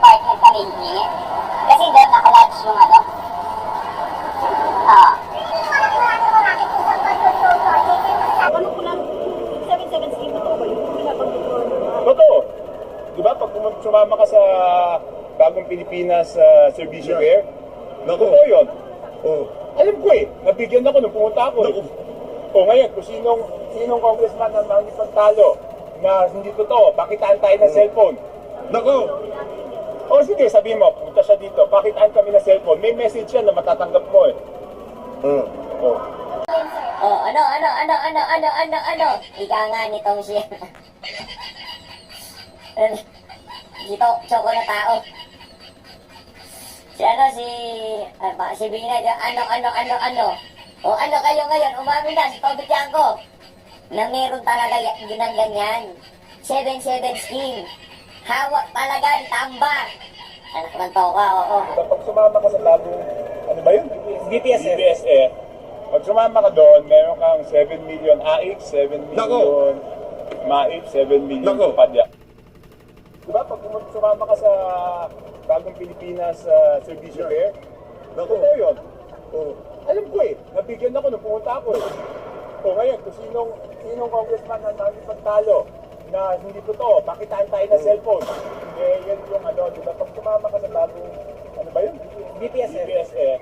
partner kami hindi. Kasi doon nakalodge yung ano. Ah. Ano ko lang, 7-7 scheme ito ba yung pinabanggit ko? Totoo. Di ba? Pag pumunta sumama ka sa bagong Pilipinas uh, Servicio Fair, Naku. totoo yun. Oh. Alam ko eh, nabigyan ako nung pumunta ako. Naku. O ngayon, kung sinong, sinong congressman na manipagtalo na hindi totoo, pakitaan tayo ng cellphone. Nako. O sige, sabi mo, punta siya dito, pakitaan kami ng cellphone. May message yan na matatanggap mo eh. Oh. Oh. Oh, ano, ano, ano, ano, ano, ano, ano. Ika nga nitong si... Dito, choco na tao. Si ano, si... Ano ba, si Bina, ano, ano, ano, ano. O ano kayo ngayon, umamin na si Toby Tiangco. Na meron talaga y- ginang ganyan. 7-7 scheme. Hawak talaga ni Tambak. Anak ng toka, oo. Kapag sumama ka sa bagong, ano ba yun? BPSF. BPSF. Pag sumama ka doon, meron kang 7 million AIC, 7 million Nako. MAIC, 7 million Nako. Padya. Diba, pag sumama ka sa bagong Pilipinas uh, Servicio Fair, Naku. totoo yun. Oh. Alam ko eh, nabigyan ako nung pumunta ako eh. O ngayon, kung sinong, sinong congressman na nakipagtalo na hindi totoo, pakitaan tayo ng cellphone. Eh, yan yung ano, di ba? Pag sumama ka sa bagong, ano ba yun? BPSF. BPSF.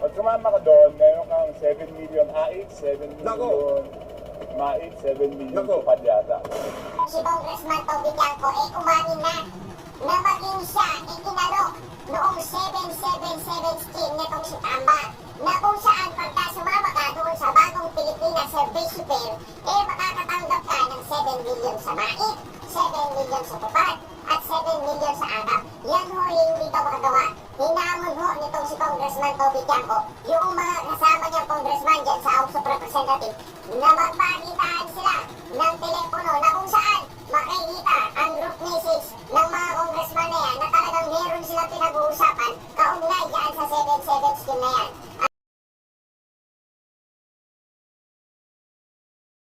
Pag sumama ka doon, meron kang 7 million AIC, 7 million Nako. MAIC, 7 million Nako. Padyata. si Congressman Toby Blanco ay umamin na na maging siya itinalok noong 777 scheme nitong si Tamba na kung saan pagka sumama ka doon sa bagong Pilipinas Service Fair, eh makakatanggap ka ng 7 million sa mait, 7 million sa tupad, at 7 million sa agap. Yan ho yung hindi ka makagawa. Hinamon ho nitong si Congressman Toby Blanco yung mga kasama niyang congressman dyan sa House of Representatives na magpakitaan sila ng